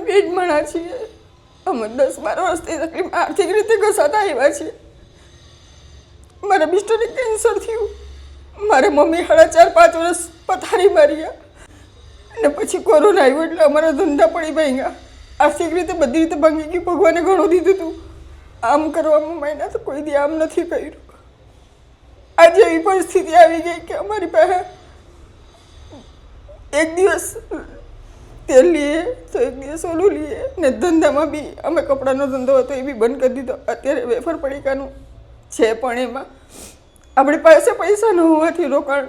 બે જ માણા છીએ. અમે દસ બાર વર્ષથી તકલીફ આર્થિક રીતે ઘસાતા આવ્યા છીએ. મારા મિસ્ટરને કેન્સર થયું. મારે મમ્મી સાડા ચાર પાંચ વર્ષ પથારી માર્યા અને પછી કોરોના આવ્યો એટલે અમારા ધંધા પડી ભાંગ્યા. આર્થિક રીતે બધી રીતે ભાંગી ગયું. ભગવાને ઘણું દીધું હતું આમ કરવામાં મહિના તો કોઈ દી આમ નથી કર્યું. આજે એવી પરિસ્થિતિ આવી ગઈ કે અમારી પાસે એક દિવસ તેલ લઈએ તો એક દિવસ ઓલું લઈએ ને ધંધામાં બી, અમે કપડાનો ધંધો હતો, એ બી બંધ કરી દીધો. અત્યારે વેફર પડીકાનું છે પણ એમાં. આપણી પાસે પૈસા ન હોવાથી રોકાણ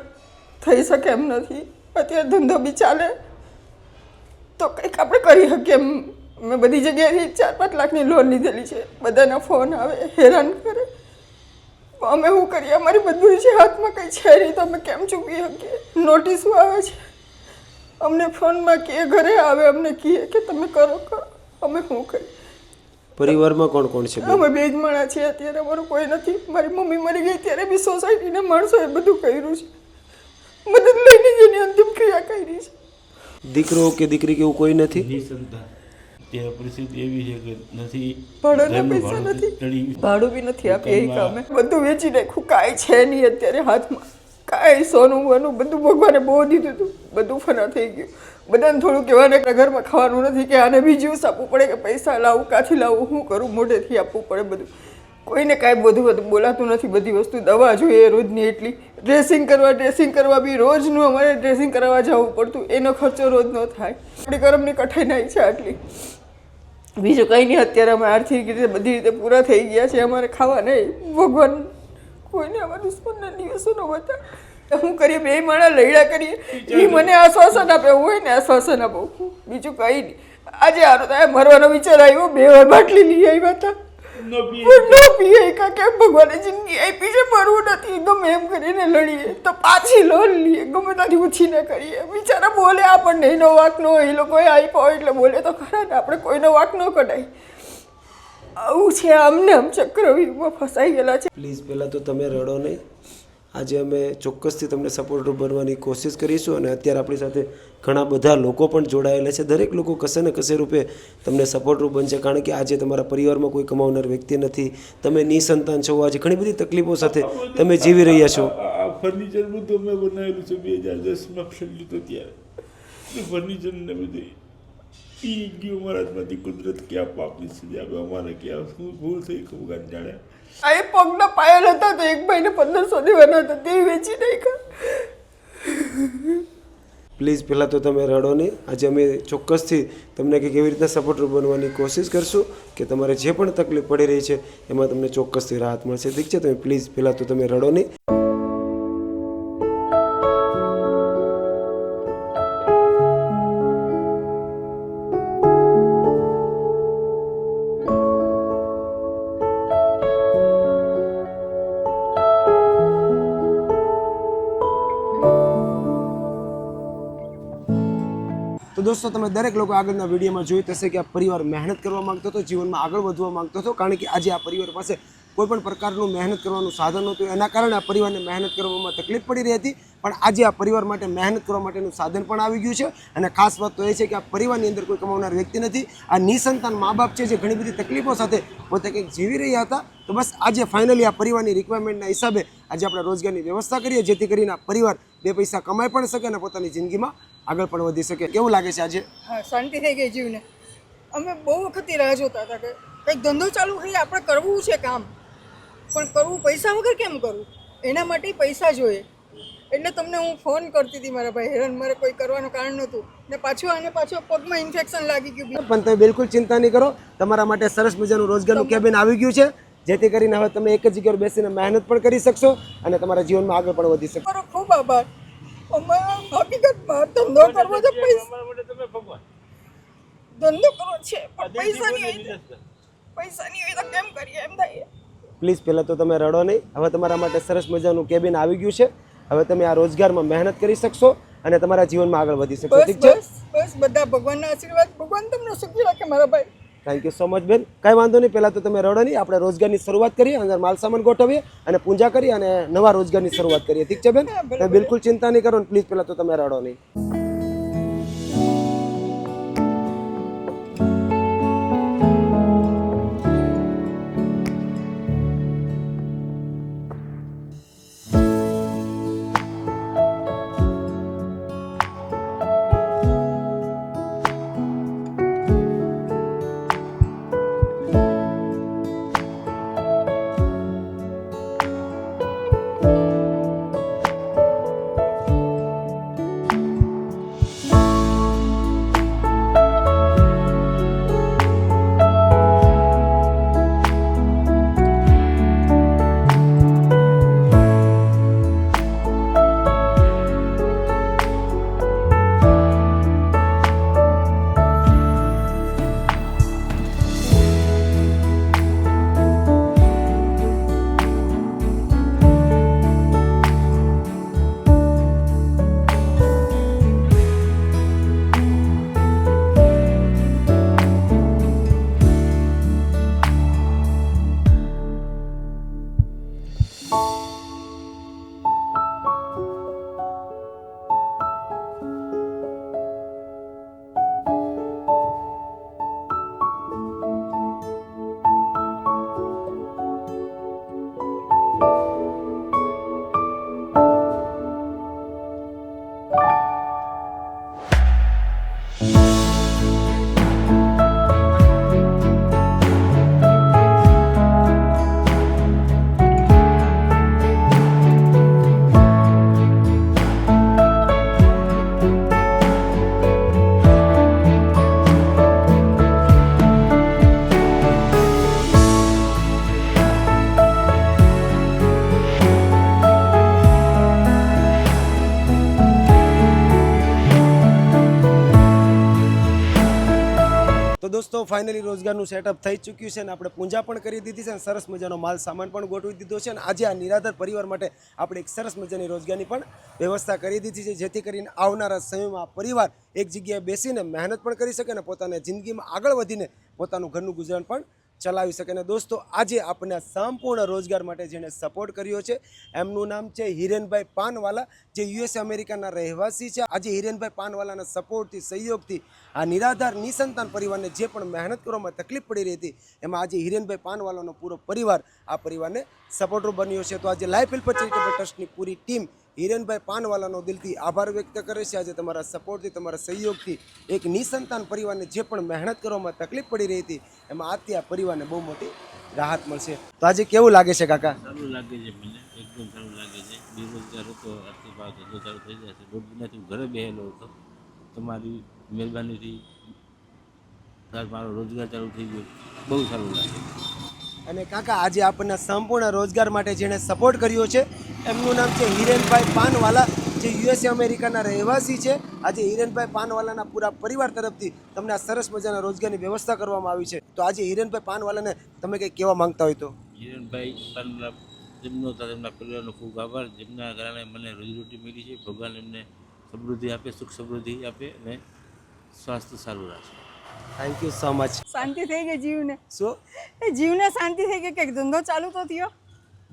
થઈ શકે એમ નથી. અત્યારે ધંધો બી ચાલે. તો કંઈક આપણે કરી શકીએ એમ. મેં બધી જગ્યાએથી ચાર પાંચ લાખની લોન લીધેલી છે. બધાના ફોન આવે, હેરાન કરે. અમે શું કરીએ? અમારી બધું છે, હાથમાં કંઈ છે નહીં, તો અમે કેમ ચૂકી શકીએ? નોટિસો આવે છે? અમને ફોનમાં કે ઘરે આવે અમને કહે કે તમે કરો કરો. અમે શું કરી પરિવારમાં કોણ કોણ છે? અમે બે જ માણા છીએ અત્યારે અમારું કોઈ નથી. મારી મમ્મી મરી ગઈ ત્યારે બી સોસાયટીના માણસોએ બધું કર્યું છે. મદદ લઈને જેની અંતિમ ક્રિયા કરી છે. દીકરો કે દીકરી કે એવું કોઈ નથી? ત્યાં પરિસ્થિતિ એવી છે કે નથી. ભાડાના પૈસા ભાડું નથી. ભાડું બી નથી આપી એ કામે. બધું વેચી નાખ્યું કાંઈ છે નહીં અત્યારે હાથમાં. કાંઈ સોનું વનું બધું ભગવાને બહુ દીધું હતું. બધું ફના થઈ ગયું. બધાને થોડું કહેવાને ઘરમાં ખાવાનું નથી કે આને બીજું આપવું પડે કે પૈસા લાવું, કાથી લાવું શું કરું, મોઢેથી આપવું પડે બધું. કોઈને કાંઈ બધું બધું બોલાતું નથી બધી વસ્તુ. દવા જોઈએ રોજની એટલી. ડ્રેસિંગ કરવા ડ્રેસિંગ કરવા બી રોજનું અમારે ડ્રેસિંગ કરવા જવું પડતું. એનો ખર્ચો રોજનો થાય. આપણી કરમની કઠિનાઈ છે આટલી. બીજું કંઈ નહીં, અત્યારે અમે આર્થિક રીતે બધી રીતે પૂરા થઈ ગયા છે અમારે ખાવા નહીં. ભગવાન કોઈને અમારા દુશ્મનના દિવસો ન બતા હું કરીએ બે માણા લડ્યા કરીએ. એ મને આશ્વાસન આપે હોય ને આશ્વાસન આપું. બીજું કંઈ નહીં. આજે આરો થાય મરવાનો વિચાર આવ્યો બે વાર બાટલી લઈ આવ્યા હતા ભગવાને જિંદગી આપી છે મરવું નથી. ગમે એમ કરીને લડીએ તો પાછી લોન લઈએ. ગમે ત્યાંથી ઉછી ન કરીએ. બિચારા બોલે આપણને એનો વાક ન હોય એ લોકોએ આપ્યો એટલે બોલે તો ખરા ને આપણે કોઈનો વાક ન કઢાય. આવું છે આમને આમ ચક્રવ્યૂહમાં ફસાઈ ગયેલા છે. પ્લીઝ પહેલાં તો તમે રડો નહીં. આજે અમે ચોક્કસથી તમને સપોર્ટરૂપ બનવાની કોશિશ કરીશું અને અત્યારે આપણી સાથે ઘણા બધા લોકો પણ જોડાયેલા છે. દરેક લોકો કશે ને કશે રૂપે તમને સપોર્ટરૂપ બનશે. કારણ કે આજે તમારા પરિવારમાં કોઈ કમાવનાર વ્યક્તિ નથી. તમે નિસંતાન છો. આજે ઘણી બધી તકલીફો સાથે તમે જીવી રહ્યા છો. આ- ફર્નિચર બધું અમે બનાવેલું છે. બે હજાર દસમાં ખરીદ્યું હતું ત્યારે એ ફર્નિચર ને બધું. ગયું કુદરત ક્યાં પાપની સજા આપે? અમારે ક્યાં? શું ભૂલ થઈ? ભગવાન જાણે? આ એ પગના પાયલ હતા તો એક ભાઈને પંદરસો દેવાના હતા. તે વેચી નાખ્યા. પ્લીઝ પહેલાં તો તમે રડો નહીં. આજે અમે ચોક્કસથી તમને કે કેવી રીતના સપોર્ટરૂપ બનવાની કોશિશ કરશું કે તમારે જે પણ તકલીફ પડી રહી છે એમાં તમને ચોક્કસથી રાહત મળશે. ઠીક છે? તમે પ્લીઝ પહેલાં તો તમે રડો નહીં. દોસ્તો, તમે દરેક લોકો આગળના વિડીયોમાં જોઈ થશે કે આ પરિવાર મહેનત કરવા માંગતો હતો, જીવનમાં આગળ વધવા માંગતો હતો, કારણ કે આજે આ પરિવાર પાસે કોઈ પણ પ્રકારનું મહેનત કરવાનું સાધન નહોતું. એના કારણે આ પરિવારને મહેનત કરવામાં તકલીફ પડી રહી હતી, પણ આજે આ પરિવાર માટે મહેનત કરવા માટેનું સાધન પણ આવી ગયું છે. અને ખાસ વાત તો એ છે કે આ પરિવારની અંદર કોઈ કમાવનાર વ્યક્તિ નથી. આ નિસંતાન મા બાપ છે જે ઘણી બધી તકલીફો સાથે પોતે કંઈક જીવી રહ્યા હતા. તો બસ આજે ફાઇનલી આ પરિવારની રિક્વાયરમેન્ટના હિસાબે આજે આપણે રોજગારની વ્યવસ્થા કરીએ, જેથી કરીને આ પરિવાર બે પૈસા કમાઈ પણ શકે અને પોતાની જિંદગીમાં આગળ પણ વધી શકે. કેવું લાગે છે આજે? હા શાંતિ થઈ ગઈ જીવને. અમે બહુ વખતથી રાહ જોતા હતા કે કંઈક ધંધો ચાલુ કરી આપણે કરવું છે કામ. પણ કરવું પૈસા વગર કેમ કરવું એના માટે પૈસા જોઈએ. એટલે તમને હું ફોન કરતી હતી મારા ભાઈ હેરાન મારે કોઈ કરવાનું કારણ નહોતું. ને પાછું આને પાછો પગમાં ઇન્ફેક્શન લાગી ગયું પણ તમે બિલકુલ ચિંતા નહીં કરો. તમારા માટે સરસ મજાનું રોજગારનું કેબિન આવી ગયું છે. જેથી કરીને હવે તમે એક જ જગ્યાએ બેસીને મહેનત પણ કરી શકશો અને તમારા જીવનમાં આગળ પણ વધી શકશો. ખૂબ આભાર. અમારા હકીકતમાં ધંધો કરવો છે પૈસા ધંધો કરવો છે પણ પૈસા નહીં પૈસા નહીં હોય તો કેમ કરીએ એમ થાય. પ્લીઝ પહેલાં તો તમે રડો નહીં. હવે તમારા માટે સરસ મજાનું કેબિન આવી ગયું છે. હવે તમે આ રોજગારમાં મહેનત કરી શકશો અને તમારા જીવનમાં આગળ વધી શકશો. ઠીક છે? બસ બસ બધા ભગવાનના આશીર્વાદ. ભગવાન તમને સુખી રાખે મારા ભાઈ. થેન્ક યુ સો મચ બેન. કાંઈ વાંધો નહીં. પહેલાં તો તમે રડો નહીં. આપણે રોજગારની શરૂઆત કરીએ અંદર માલ સામાન ગોઠવીએ અને પૂજા કરીએ અને નવા રોજગારની શરૂઆત કરીએ. ઠીક છે બેન? બિલકુલ ચિંતા નહીં કરો પ્લીઝ પહેલાં તો તમે રડો નહીં. you દોસ્તો ફાઇનલી રોજગારનું સેટઅપ થઈ ચૂક્યું છે અને આપણે પૂજા પણ કરી દીધી છે અને સરસ મજાનો માલ સામાન પણ ગોઠવી દીધો છે અને આજે આ નિરાધાર પરિવાર માટે આપણે એક સરસ મજાની રોજગારની પણ વ્યવસ્થા કરી દીધી છે, જેથી કરીને આવનારા સમયમાં પરિવાર એક જગ્યાએ બેસીને મહેનત પણ કરી શકે અને પોતાની જિંદગીમાં આગળ વધીને પોતાનું ઘરનું ગુજરાન પણ ચલાવી શકે અને દોસ્તો, આજે આપણને સંપૂર્ણ રોજગાર માટે જેણે સપોર્ટ કર્યો છે, એમનું નામ છે હિરેનભાઈ પાનવાલા, જે યુએસ અમેરિકાના રહેવાસી છે. આજે હિરેનભાઈ પાનવાલાના સપોર્ટથી સહયોગથી આ નિરાધાર, નિસંતાન પરિવારને જે પણ મહેનત કરવામાં તકલીફ પડી રહી હતી, એમાં આજે હિરેનભાઈ પાનવાલાનો પૂરો પરિવાર આ પરિવારને સપોર્ટર બન્યો છે. તો આજે લાઈફ હેલ્પ ચેરિટેબલ ટ્રસ્ટની પૂરી ટીમ હિરેનભાઈ પાનવાલાનો દિલથી આભાર વ્યક્ત કરે છે. આજે તમારા સપોર્ટથી તમારા સહયોગથી એક નિસંતાન પરિવારને જે પણ મહેનત કરવામાં તકલીફ પડી રહી હતી એમાં આજથી આ પરિવારને બહુ મોટી રાહત મળશે. તો આજે કેવું લાગે છે કાકા? સારું લાગે છે મને એકદમ સારું લાગે છે. બેરોજગાર હતો આર્થિક ભાવ ધંધો ચાલુ થઈ જશે દોઢ મહિનાથી હું ઘરે બેહેલો હતો. તમારી મહેરબાનીથી મારો રોજગાર ચાલુ થઈ ગયો. બહુ સારું લાગે અને કાકા આજે આપણને સંપૂર્ણ રોજગાર માટે જેણે સપોર્ટ કર્યો છે એમનું નામ છે હિરેનભાઈ પાનવાલા જે યુએસએ અમેરિકાના રહેવાસી છે. આજે હિરેનભાઈ પાનવાલાના પૂરા પરિવાર તરફથી તમને આ સરસ મજાના રોજગારની વ્યવસ્થા કરવામાં આવી છે. તો આજે હિરેનભાઈ પાનવાલાને તમે કંઈક કહેવા માંગતા હોય તો. હિરણભાઈ પાનવાલા જેમનો તેમના પરિવારનો ખૂબ આભાર. જેમના કારણે મને રોજીરોટી મળી છે. ભગવાન એમને સમૃદ્ધિ આપે સુખ સમૃદ્ધિ આપે અને સ્વાસ્થ્ય સારું રાખે. થેન્ક યુ સો મચ શાંતિ થઈ ગઈ જીવને? સો એ જીવને શાંતિ થઈ ગઈ કે ધંધો ચાલુ તો થયો?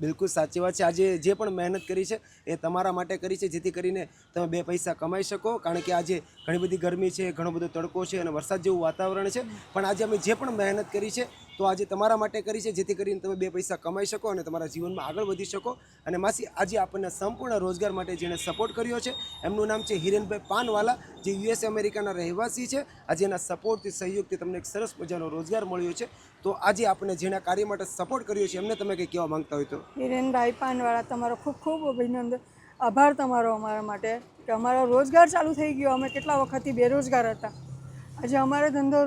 બિલકુલ સાચી વાત છે. આજે જે પણ મહેનત કરી છે એ તમારા માટે કરી છે, જેથી કરીને તમે બે પૈસા કમાઈ શકો. કારણ કે આજે ઘણી બધી ગરમી છે, ઘણો બધો તડકો છે અને વરસાદ જેવું વાતાવરણ છે. પણ આજે અમે જે પણ મહેનત કરી છે, તો આજે તમારા માટે કરી છે, જેથી કરીને તમે બે પૈસા કમાઈ શકો અને તમારા જીવનમાં આગળ વધી શકો. અને માસી, આજે આપણને સંપૂર્ણ રોજગાર માટે જેણે સપોર્ટ કર્યો છે, એમનું નામ છે હિરેનભાઈ પાનવાલા, જે યુએસ અમેરિકાના રહેવાસી છે. આજે એના સપોર્ટથી સહયોગથી તમને એક સરસ મજાનો રોજગાર મળ્યો છે. તો આજે આપણે જેના કાર્ય માટે સપોર્ટ કર્યો છે, એમને તમે કંઈ કહેવા માંગતા હોય તો. હિરેનભાઈ પાનવાળા તમારો ખૂબ ખૂબ અભિનંદન. આભાર તમારો અમારા માટે કે અમારો રોજગાર ચાલુ થઈ ગયો. અમે કેટલા વખતથી બેરોજગાર હતા. આજે અમારો ધંધો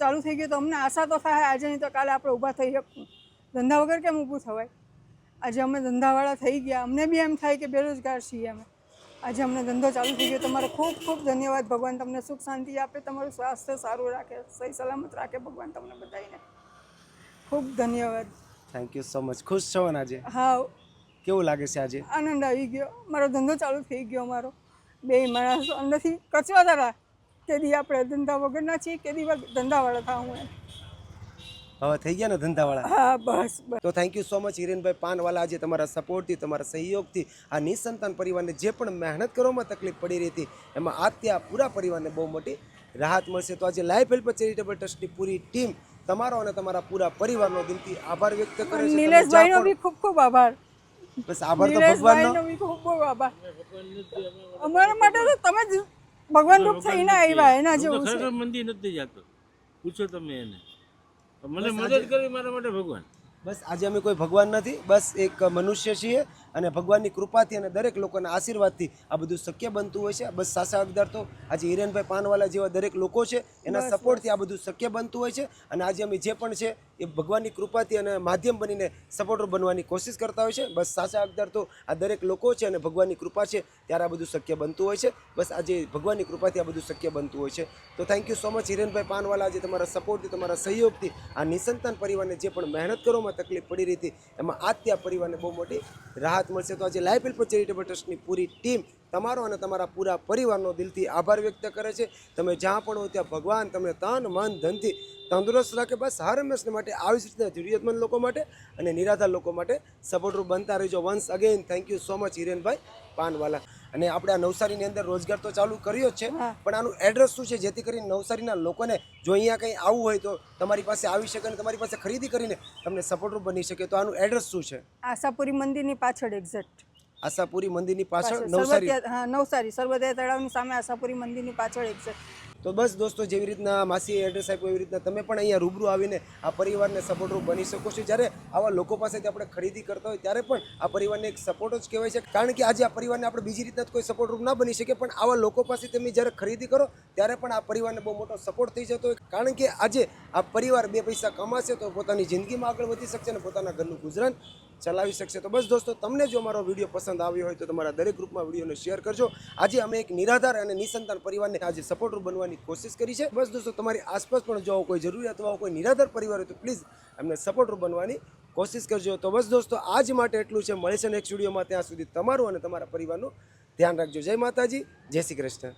ચાલુ થઈ ગયો તો અમને આશા તો થાય આજે નહીં તો કાલે આપણે ઊભા થઈ શકું. ધંધા વગર કેમ ઊભું થવાય? આજે અમે ધંધાવાળા થઈ ગયા. અમને બી એમ થાય કે બેરોજગાર છીએ અમે. આજે અમને ધંધો ચાલુ થઈ ગયો. તમારો ખૂબ ખૂબ ધન્યવાદ. ભગવાન તમને સુખ શાંતિ આપે તમારું સ્વાસ્થ્ય સારું રાખે સહી સલામત રાખે. ભગવાન તમને બધાને ખૂબ ધન્યવાદ. થેન્ક યુ સો મચ ખુશ છો ને આજે? હા કેવું લાગે છે આજે? આનંદ આવી ગયો. મારો ધંધો ચાલુ થઈ ગયો મારો. બે માણસો અંદરથી કચવાતા રહ્યા કેદી આપણે ધંધા વગરના છીએ કેદી ધંધાવાળા થાવું હું હવે થઈ ગયા ને ધંધાવાળા? હા બસ તો થેન્ક યુ સો મચ હિરેનભાઈ પાનવાલા આજે તમારા સપોર્ટથી તમારા સહયોગથી આ નિસંતાન પરિવારને જે પણ મહેનત કરવામાં તકલીફ પડી રહી હતી એમાં આજથી આ પૂરા પરિવારને બહુ મોટી રાહત મળશે. તો આજે લાઈફ હેલ્પ ચેરિટેબલ ટ્રસ્ટની પૂરી ટીમ તમારો અને તમારા પૂરા પરિવારનો દિલથી આભાર વ્યક્ત કરે છે. નિલેશભાઈનો બી ખૂબ ખૂબ આભાર. બસ આભાર તો ભગવાનનો. ખૂબ બહુ આભાર. અમારા માટે તો તમે જ ભગવાન રૂપ થઈને આવ્યા એના જેવું છે. ખરેખર મંદિર નથી જતો. પૂછો તમે એને. મને મદદ કરી મારા માટે ભગવાન. બસ આજે અમે કોઈ ભગવાન નથી બસ એક મનુષ્ય છીએ. અને ભગવાનની કૃપાથી અને દરેક લોકોના આશીર્વાદથી આ બધું શક્ય બનતું હોય છે. બસ સાસા અગદાર તો આજે હિરેનભાઈ પાનવાલા જેવા દરેક લોકો છે એના સપોર્ટથી આ બધું શક્ય બનતું હોય છે અને આજે અમે જે પણ છે એ ભગવાનની કૃપાથી અને માધ્યમ બનીને સપોર્ટર બનવાની કોશિશ કરતા હોય છે. બસ સાચા અગદાર તો આ દરેક લોકો છે અને ભગવાનની કૃપા છે ત્યારે આ બધું શક્ય બનતું હોય છે. બસ આજે ભગવાનની કૃપાથી આ બધું શક્ય બનતું હોય છે. તો થેન્ક યુ સો મચ હિરેનભાઈ પાનવાલા આજે તમારા સપોર્ટથી તમારા સહયોગથી આ નિસંતાન પરિવારને જે પણ મહેનત કરવામાં તકલીફ પડી રહી હતી એમાં આજ ત્યાં પરિવારને બહુ મોટી રાહત મળશે તો આજે લાઈફ હેલ્પ ચેરિટેબલ ટ્રસ્ટની પૂરી ટીમ તમારો અને તમારા પૂરા પરિવારનો દિલથી આભાર વ્યક્ત કરે છે. તમે જ્યાં પણ હો ત્યાં ભગવાન તમને તન મન ધનથી તંદુરસ્ત રાખે. બસ હર હંમેશને માટે આવી જ રીતના જરૂરિયાતમંદ લોકો માટે અને નિરાધાર લોકો માટે સપોર્ટરૂપ બનતા રહેજો. Once again thank you so much હિરેનભાઈ પાનવાલા. અને આપણે આ નવસારીની અંદર રોજગાર તો ચાલુ કર્યો જ છે પણ આનું એડ્રેસ શું છે? જેથી કરીને નવસારીના લોકોને જો અહીંયા કંઈ આવવું હોય તો તમારી પાસે આવી શકે અને તમારી પાસે ખરીદી કરીને તમને સપોર્ટરૂપ બની શકે. તો આનું એડ્રેસ શું છે? આશાપુરી મંદિરની પાછળ એક્ઝેક્ટ આશાપુરી મંદિરની પાછળ નવસારી. હા નવસારી. સર્વોદય તળાવની સામે આશાપુરી મંદિરની પાછળ એક્ઝેક્ટ તો બસ દોસ્તો જેવી રીતના માસી એડ્રેસ આપ્યું એવી રીતના તમે પણ અહીંયા રૂબરૂ આવીને આ પરિવારને સપોર્ટરૂપ બની શકો છો. જ્યારે આવા લોકો પાસેથી આપણે ખરીદી કરતા હોય ત્યારે પણ આ પરિવારને એક સપોર્ટ જ કહેવાય છે. કારણ કે આજે આ પરિવારને આપણે બીજી રીતના કોઈ સપોર્ટરૂપ ના બની શકે પણ આવા લોકો પાસે તમે જ્યારે ખરીદી કરો ત્યારે પણ આ પરિવારને બહુ મોટો સપોર્ટ થઈ જતો હોય. કારણ કે આજે આ પરિવાર બે પૈસા કમાશે તો પોતાની જિંદગીમાં આગળ વધી શકશે અને પોતાના ઘરનું ગુજરાન ચલાવી શકશે. તો બસ દોસ્તો, તમને જો અમારો વીડિયો પસંદ આવ્યો હોય તો તમારા દરેક ગ્રુપમાં વિડીયોને શેર કરજો. આજે અમે એક નિરાધાર અને નિસંતાન પરિવારને આજે સપોર્ટર બનવાની કોશિશ કરી છે. બસ દોસ્તો, તમારી આસપાસ પણ જો કોઈ જરૂરિયાતવાળો કોઈ નિરાધાર પરિવાર હોય તો પ્લીઝ અમને સપોર્ટર બનવાની કોશિશ કરજો. તો બસ દોસ્તો, આજ માટે એટલું છે. મળે છે નેક્સ્ટ વિડીયોમાં. ત્યાં સુધી તમારું અને તમારા પરિવારનું ધ્યાન રાખજો. જય માતાજી, જય શ્રી કૃષ્ણ.